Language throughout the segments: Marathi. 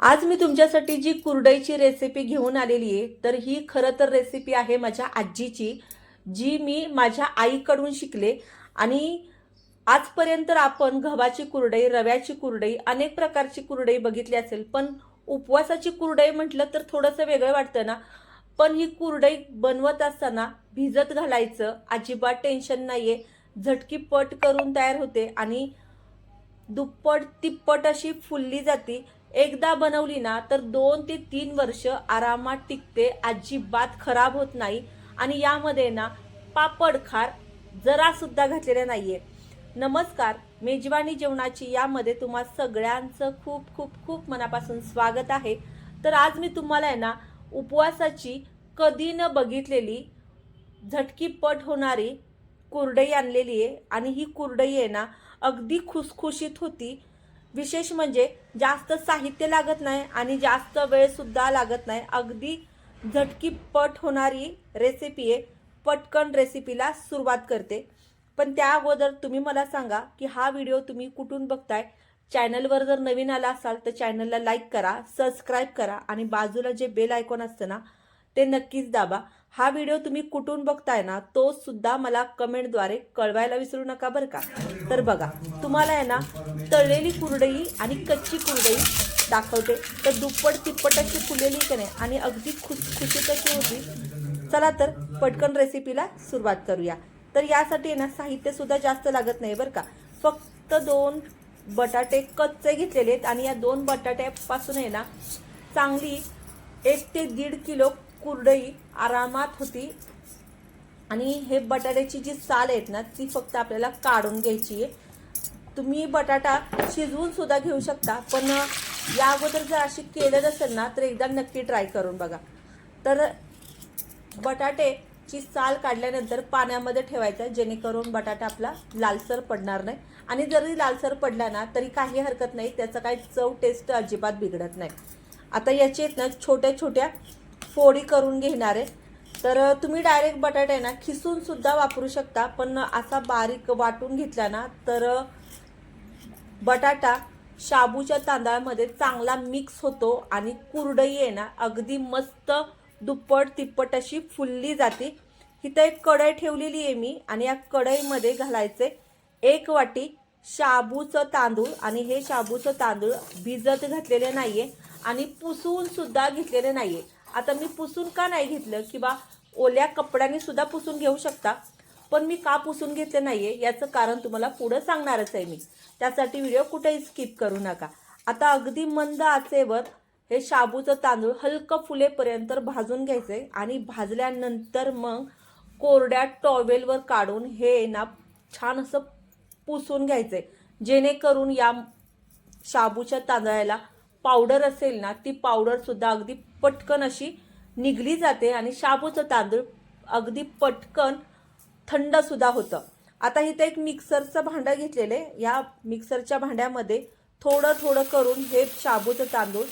आज मी तुमच्यासाठी जी कुरडईची रेसिपी घेऊन आलेली आहे तर ही खरं तर रेसिपी आहे माझ्या आजीची जी मी माझ्या आईकडून शिकले. आणि आजपर्यंत आपण गव्हाची कुरडई रव्याची कुरडई अनेक प्रकारची कुरडई बघितली असेल पण उपवासाची कुरडई म्हटलं तर थोडंसं वेगळं वाटतं ना. पण ही कुरडई बनवत असताना भिजत घालायचं अजिबात टेन्शन नाहीये. झटकी पट करून तयार होते आणि दुप्पट तिप्पट अशी फुलली जाती. एकदा बनवली ना तर दोन ते तीन वर्ष आरामात टिकते अजिबात खराब होत नाही. आणि यामध्ये ना पापड खार जरा सुद्धा घातलेले नाहीये. नमस्कार मेजवानी जेवणाची यामध्ये तुम्हा सगळ्यांचं खूप खूप खूप मनापासून स्वागत आहे. तर आज मी तुम्हाला आहे ना उपवासाची कधी न बघितलेली झटकीपट होणारी कुरडई आणलेली आहे. आणि ही कुरडई आहे ना अगदी खुसखुशीत होती. विशेष म्हणजे जास्त साहित्य लागत नाही आणि जास्त वेळ सुद्धा लागत नाही. अगदी झटकीपट होणारी रेसिपी आहे पटकन रेसिपीला सुरुवात करते. पण त्या अगोदर तुम्ही मला सांगा की हा व्हिडिओ तुम्ही कुठून बघताय? चॅनलवर जर नवीन आला असाल तर चॅनलला लाईक करा सबस्क्राईब करा आणि बाजूला जे बेल आयकॉन असतं ना ते नक्कीच दाबा. हा व्हिडिओ तुम्ही कुठून बघताय ना तो सुद्धा मला कमेंटद्वारे कळवायला विसरू नका बरं का? तर बघा तुम्हाला आहे ना तळलेली कुरडई आणि कच्ची कुरडई दाखवते. तर दुप्पट तिप्पट अशी फुलेली की नाही आणि अगदी खुसखुशीत अशी होती. चला तर पटकन रेसिपीला सुरुवात करूया. तर यासाठी आहे ना साहित्यसुद्धा जास्त लागत नाही बरं का. फक्त दोन बटाटे कच्चे घेतलेले आहेत आणि या दोन बटाट्यापासून आहे ना चांगली एक ते दीड किलो कुरडई आरामात होती. आणि हे बटाट्याची जी साल आहेत ना ती फक्त आपल्याला काढून घ्यायची आहे. तुम्ही बटाटा शिजवून सुद्धा घेऊ शकता पण या अगोदर जर अशी केलं नसेल ना तर एकदा नक्की ट्राय करून बघा. तर बटाटेची साल काढल्यानंतर पाण्यामध्ये ठेवायचा जेणेकरून बटाटा आपला लालसर पडणार नाही. आणि जरी लालसर पडला ना तरी काही हरकत नाही त्याचं काही चव टेस्ट अजिबात बिघडत नाही. आता याची आहेत ना छोट्या छोट्या फोडी करून घेणार आहे. तर तुम्ही डायरेक्ट बटाटे ना खिसून सुद्धा वापरू शकता पण असा बारीक वाटून घेतला ना तर बटाटा शाबूच्या तांदळामध्ये चांगला मिक्स होतो आणि कुरडई आहे ना अगदी मस्त दुप्पट तिप्पट अशी फुलली जाते. इथं एक कढई ठेवलेली आहे मी आणि या कढईमध्ये घालायचे एक वाटी शाबूचं तांदूळ आणि हे शाबूचं तांदूळ भिजत घातलेले नाहीये आणि पुसून सुद्धा घेतलेले नाहीये. आता मी पुसून का नाही घेतलं किंवा ओल्या कपड्याने सुद्धा पुसून घेऊ शकता पण मी का पुसून घेतलं नाही आहे याचं कारण तुम्हाला पुढं सांगणारच आहे मी. त्यासाठी व्हिडिओ कुठेही स्किप करू नका. आता अगदी मंद आचेवर हे शाबूचं तांदूळ हलकं फुलेपर्यंत भाजून घ्यायचं आहे आणि भाजल्यानंतर मग कोरड्या टॉवेलवर काढून हे ना छान असं पुसून घ्यायचं आहे जेणेकरून या शाबूच्या तांदळाला पावडर असेल ना ती पावडरसुद्धा अगदी पटकन अशी निघली जाते आणि शाबूचं तांदूळ अगदी पटकन थंडसुद्धा होतं. आता इथे एक मिक्सरचं भांडं घेतलेलं आहे. या मिक्सरच्या भांड्यामध्ये थोडं थोडं करून हे शाबूचं तांदूळ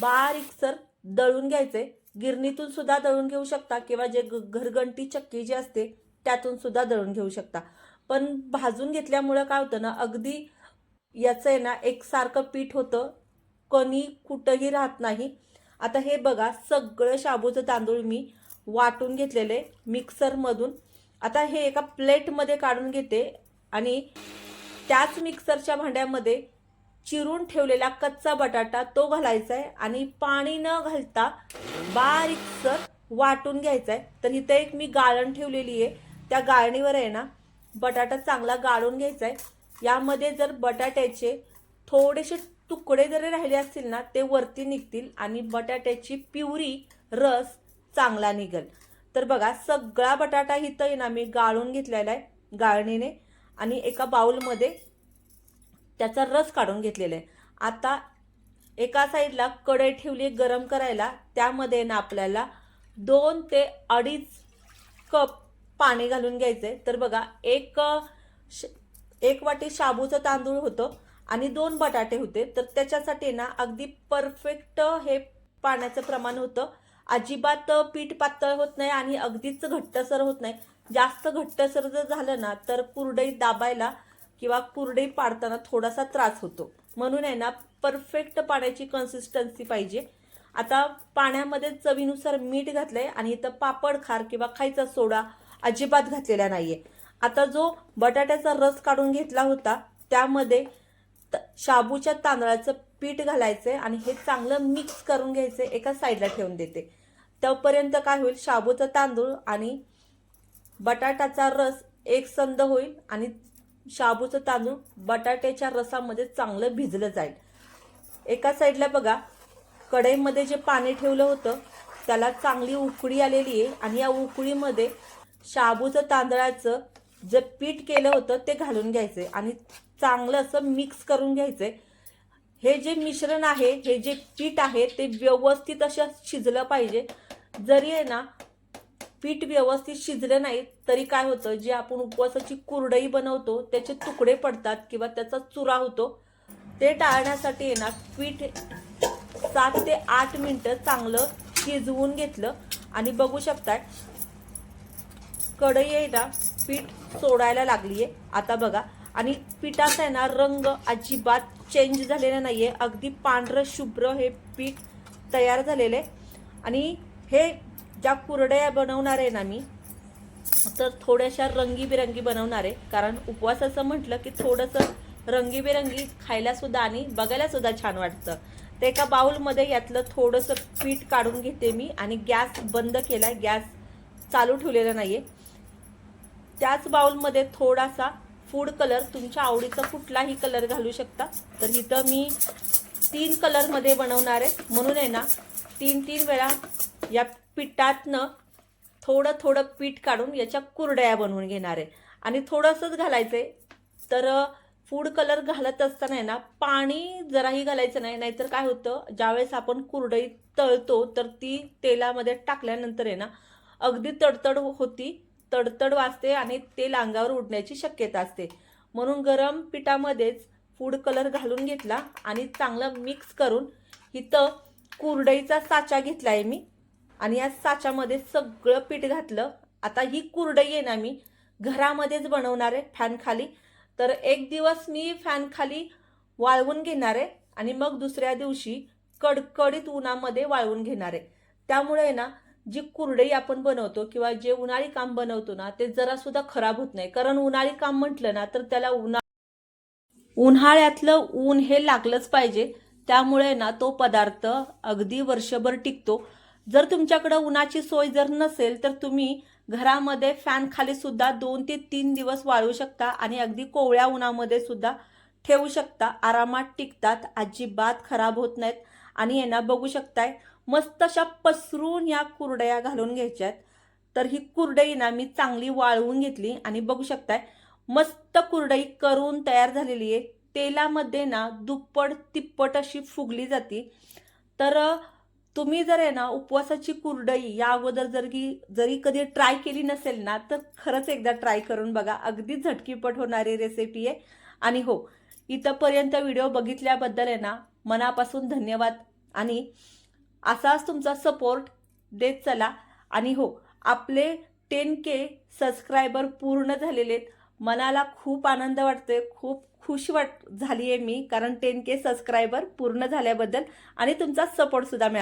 बारीकसर दळून घ्यायचे. गिरणीतून सुद्धा दळून घेऊ शकता किंवा जे ग- घरगंटी चक्की जी असते त्यातून सुद्धा दळून घेऊ शकता. पण भाजून घेतल्यामुळं काय होतं ना अगदी याचं आहे ना एकसारखं पीठ होतं. कणी कुठंही राहत नाही. आता हे बघा सगळं शाबूचं तांदूळ मी वाटून घेतलेले मिक्सरमधून. आता हे एका प्लेटमध्ये काढून घेते आणि त्याच मिक्सरच्या भांड्यामध्ये चिरून ठेवलेला कच्चा बटाटा तो घालायचा आहे आणि पाणी न घालता बारीकसर वाटून घ्यायचा आहे तर इथं एक मी गाळण ठेवलेली आहे. त्या गाळणीवर आहे ना बटाटा चांगला गाळून घ्यायचा आहे यामध्ये जर बटाट्याचे थोडेसे तुकडे जरी राहिले असतील ना ते वरती निघतील आणि बटाट्याची पिवरी रस चांगला निघेल. तर बघा सगळा बटाटा इथं आहे ना मी गाळून घेतलेला आहे गाळणीने. आणि एका बाऊलमध्ये त्याचा रस काढून घेतलेला आहे. आता एका साईडला कढई ठेवली गरम करायला. त्यामध्ये ना आपल्याला दोन ते अडीच कप पाणी घालून घ्यायचंय. तर बघा एक श- एक वाटी शाबूचं तांदूळ होतं. आणि दोन बटाटे होते. तर त्याच्यासाठी ना अगदी परफेक्ट हे पाण्याचं प्रमाण होतं. अजिबात पीठ पातळ होत नाही आणि अगदीच घट्टसर होत नाही. जास्त घट्टसर जर झालं ना तर कुरडई दाबायला किंवा कुरडई पाडताना थोडासा त्रास होतो. म्हणून आहे ना परफेक्ट पाण्याची कन्सिस्टन्सी पाहिजे. आता पाण्यामध्ये चवीनुसार मीठ घातलंय आणि इथं पापड खार किंवा खायचा सोडा अजिबात घातलेला नाहीये. आता जो बटाट्याचा रस काढून घेतला होता त्यामध्ये शाबूच्या तांदळाचं पीठ घालायचंय आणि हे चांगलं मिक्स करून घ्यायचं एका साईडला ठेवून देते. तोपर्यंत काय होईल? शाबूचं तांदूळ आणि बटाटाचा रस एकसंद होईल आणि शाबूचं तांदूळ बटाट्याच्या रसामध्ये चांगलं भिजलं जाईल. एका साईडला बघा कढईमध्ये जे पाणी ठेवलं होतं त्याला चांगली उकळी आलेली आहे आणि या उकळीमध्ये शाबूचं तांदळाचं जे पीठ केलं होतं ते घालून घ्यायचंय आणि चांगलं असं मिक्स करून घ्यायचंय हे जे मिश्रण आहे हे जे पीठ आहे ते व्यवस्थित असं शिजलं पाहिजे. जरी आहे ना पीठ व्यवस्थित शिजलं नाही तरी काय होतं जे आपण उपवासाची कुरडई बनवतो त्याचे तुकडे पडतात किंवा त्याचा चुरा होतो ते टाळण्यासाठी आहे ना पीठ सात ते आठ मिनटं चांगलं शिजवून घेतलं. आणि बघू शकताय कढई आहे ना पीठ सोडायला लागली आहे आता बघा. आणि पिठाचा आहे ना रंग अजिबात चेंज झालेला नाही आहे अगदी पांढरं शुभ्र हे पीठ तयार झालेलं आहे. आणि हे ज्या कुरड्या बनवणार आहे ना मी तर थोड्याशा रंगीबिरंगी बनवणार आहे. कारण उपवासाचं म्हटलं की थोडंसं रंगीबिरंगी खायलासुद्धा आणि बघायलासुद्धा छान वाटतं. ते एका बाउलमध्ये यातलं थोडंसं पीठ काढून घेते मी आणि गॅस बंद केला गॅस चालू ठेवलेला नाही आहे त्याच बाउलमध्ये थोडासा फूड कलर तुमच्या आवडीचा कुठलाही कलर घालू शकता. तर इथं मी तीन कलरमध्ये बनवणार आहे. म्हणून आहे ना तीन तीन वेळा या पिठातनं थोडं थोडं पीठ काढून याच्या कुरड्या बनवून घेणार आहे. आणि थोडंसंच घालायचं आहे तर फूड कलर घालत असताना आहे ना पाणी जराही घालायचं नाही. नाहीतर काय होतं ज्यावेळेस आपण कुरडई तळतो तर ती तेलामध्ये टाकल्यानंतर आहे ना अगदी तडतड होती. तडतड वाजते आणि तेल अंगावर उडण्याची शक्यता असते. म्हणून गरम पिठामध्येच फूड कलर घालून घेतला आणि चांगलं मिक्स करून इथं कुरडईचा साचा घेतला आहे मी. आणि या साच्यामध्ये सगळं पीठ घातलं. आता ही कुरडई आहे ना मी घरामध्येच बनवणार आहे फॅनखाली तर एक दिवस मी फॅन खाली वाळवून घेणार आहे आणि मग दुसऱ्या दिवशी कडकडीत उन्हामध्ये वाळवून घेणार आहे. त्यामुळे आहे ना जी कुरडई आपण बनवतो किंवा जे उन्हाळी काम बनवतो ना ते जरा सुद्धा खराब होत नाही. कारण उन्हाळी काम म्हटलं ना तर त्याला उन्हा उन्हाळ्यातलं ऊन हे लागलंच पाहिजे. त्यामुळे ना तो पदार्थ अगदी वर्षभर टिकतो. जर तुमच्याकडे उन्हाची सोय जर नसेल तर तुम्ही घरामध्ये फॅन खाली सुद्धा दोन ते तीन दिवस वाळू शकता आणि अगदी कोवळ्या उन्हामध्ये सुद्धा ठेवू शकता. आरामात टिकतात. अजिबात खराब होत नाहीत. आणि यांना बघू शकताय मस्त अशा पसरून या कुरडया घालून घ्यायच्यात तर ही कुरडई ना मी चांगली वाळवून घेतली आणि बघू शकताय मस्त कुरडई करून तयार झालेली आहे. तेलामध्ये ना दुप्पट तिप्पट अशी फुगली जाते. तर तुम्ही जर आहे ना उपवासाची कुरडई या अगोदर जर की जरी कधी ट्राय केली नसेल ना तर खरंच एकदा ट्राय करून बघा. अगदी झटकीपट होणारी रेसिपी आहे. आणि हो इथंपर्यंत व्हिडिओ बघितल्याबद्दल आहे ना मनापासून धन्यवाद. आणि असाच तुमचा सपोर्ट देत चला. आणि हो आपले टेन के सबस्क्रायबर पूर्ण झालेले आहेत. मनाला खूप आनंद वाटतोय. खूप खुश वाट झाली आहे मी कारण टेन के सबस्क्रायबर पूर्ण झाल्याबद्दल. आणि तुमचा सपोर्टसुद्धा मिळाला.